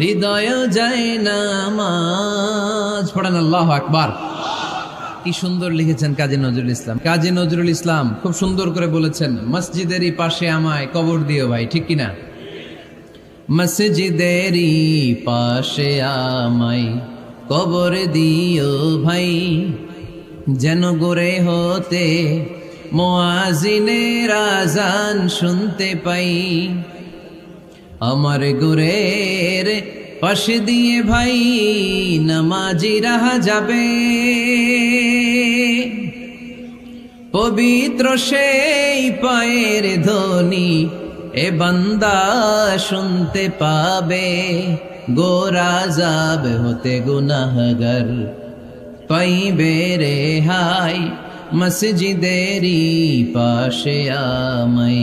হৃদয় যায় নামাজ। পড়েন আল্লাহ আকবার। কি সুন্দর লিখেছেন কাজী নজরুল ইসলাম। কাজী নজরুল ইসলাম খুব সুন্দর করে বলেছেন, মসজিদেরই পাশে আমায় কবর দিও ভাই, ঠিক কিনা? মসজিদেরই পাশে আমায় কবর দিও ভাই, যেন গোরে হতে মোয়াজিনের আজান শুনতে পাই। আমার গোরের পাশে দিয়ে ভাই নামাজি রাহা যাবে। পবিত্র সেই পায়ের ধ্বনি এ বান্দা শুনতে পাবে, গোরা যাব হতে গুনাহগার। পাইবে রে হাই, মসজিদেরই পাশে আমাই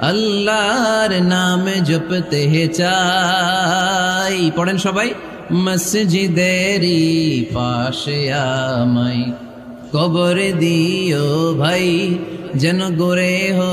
আল্লাহর নাম জপতে চাই। পড়েন সবাই, মসজিদেরি পাশে আমায় কবর দিও ভাই, যেন গোরে হো